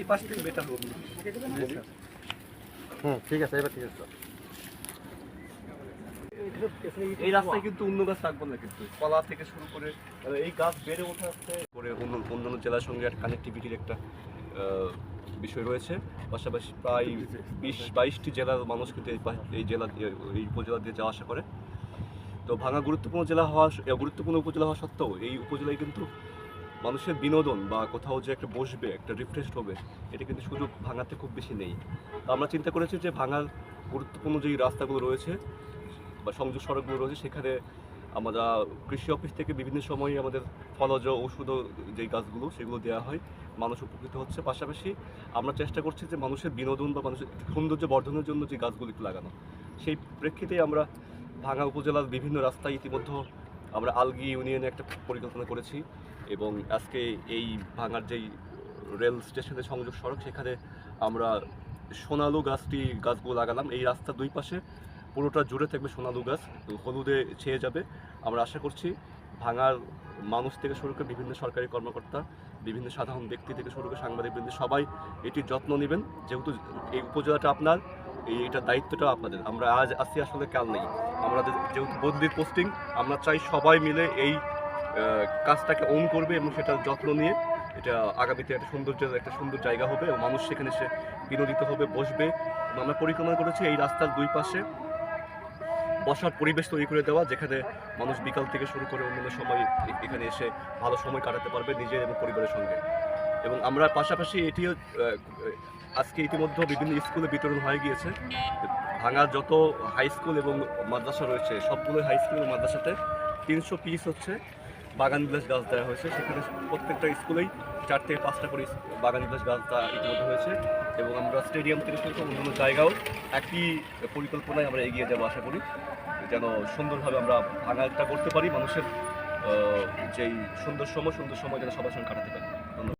এই পাশ থেকে বেটার হবে। হুম ঠিক আছে এবার ঠিক আছে এই রাস্তায় কিন্তু অন্য গাছ রাখব না কিন্তু। কলা থেকে শুরু করে মানে এই গাছ বেড়ে ওঠা হচ্ছে। করে অন্য অন্যান্য জেলার সঙ্গে একটা কানেক্টিভিটির একটা বিষয় রয়েছে। পাশাপাশি প্রায় বিশ বাইশটি জেলার মানুষ কিন্তু এই জেলা দিয়ে এই উপজেলা দিয়ে যাওয়া আসা করে। তো ভাঙা গুরুত্বপূর্ণ জেলা হওয়া গুরুত্বপূর্ণ উপজেলা হওয়া সত্ত্বেও এই উপজেলায় কিন্তু মানুষের বিনোদন বা কোথাও যে একটা বসবে, একটা রিফ্রেশ হবে, এটা কিন্তু সুযোগ ভাঙাতে খুব বেশি নেই। তো আমরা চিন্তা করেছি যে ভাঙার গুরুত্বপূর্ণ যেই রাস্তাগুলো রয়েছে বা সংযোগ সড়কগুলো রয়েছে, সেখানে আমরা কৃষি অফিস থেকে বিভিন্ন সময় আমাদের ফলজ ঔষধ যেই গাছগুলো, সেগুলো দেওয়া হয়। মানুষ উপকৃত হচ্ছে। পাশাপাশি আমরা চেষ্টা করছি যে মানুষের বিনোদন বা মানুষের সৌন্দর্য বর্ধনের জন্য যে গাছগুলো লাগানো, সেই প্রেক্ষিতে আমরা ভাঙা উপজেলার বিভিন্ন রাস্তায় ইতিমধ্যে আমরা আলগি ইউনিয়নে একটা পরিকল্পনা করেছি। এবং আজকে এই ভাঙার যেই রেল স্টেশনের সংযোগ সড়ক, সেখানে আমরা সোনালু গাছটি, গাছগুলো লাগালাম। এই রাস্তার দুই পাশে পুরোটা জুড়ে থাকবে সোনালু গাছ হলুদে ছেয়ে যাবে। আমরা আশা করছি ভাঙার মানুষ থেকে শুরু করে বিভিন্ন সরকারি কর্মকর্তা, বিভিন্ন সাধারণ ব্যক্তি থেকে শুরু করে সাংবাদিকবৃন্দ, সবাই এটির যত্ন নেবেন। যেহেতু এই উপজেলাটা আপনার, এই এটার দায়িত্বটা আপনাদের। আমরা আজ আসি, আসলে কাল নেই। আমাদের যেহেতু বদলির পোস্টিং আমরা চাই সবাই মিলে এই কাজটাকে অন করবে এবং সেটার যত্ন নিয়ে এটা আগামীতে একটা সৌন্দর্যের একটা সুন্দর জায়গা হবে এবং মানুষ সেখানে এসে বিনোদিত হবে, বসবে আমরা পরিকল্পনা করেছি এই রাস্তার দুই পাশে বসার পরিবেশ তৈরি করে দেওয়া, যেখানে মানুষ বিকাল থেকে শুরু করে অন্যান্য সময় এখানে এসে ভালো সময় কাটাতে পারবে নিজের এবং পরিবারের সঙ্গে। এবং আমরা পাশাপাশি এটিও আজকে ইতিমধ্যে বিভিন্ন স্কুলে বিতরণ হয়ে গিয়েছে। ভাঙার যত হাই স্কুল এবং মাদ্রাসা রয়েছে সবগুলো হাই স্কুল এবং মাদ্রাসাতে তিনশো পিস হচ্ছে। বাগান বিলাস গাছ দেওয়া হয়েছে। সেখানে প্রত্যেকটা স্কুলেই চার থেকে পাঁচটা করে বাগান বিলাস গাছ ইতিমধ্যে হয়েছে এবং আমরা স্টেডিয়াম থেকে শুরু করে অন্যান্য জায়গাও একই পরিকল্পনায় আমরা এগিয়ে যাব আশা করি। যেন সুন্দরভাবে আমরা ভাঙাটা করতে পারি মানুষের যেই সুন্দর সময় সুন্দর সময় যেন সবার সঙ্গে কাটাতে পারি।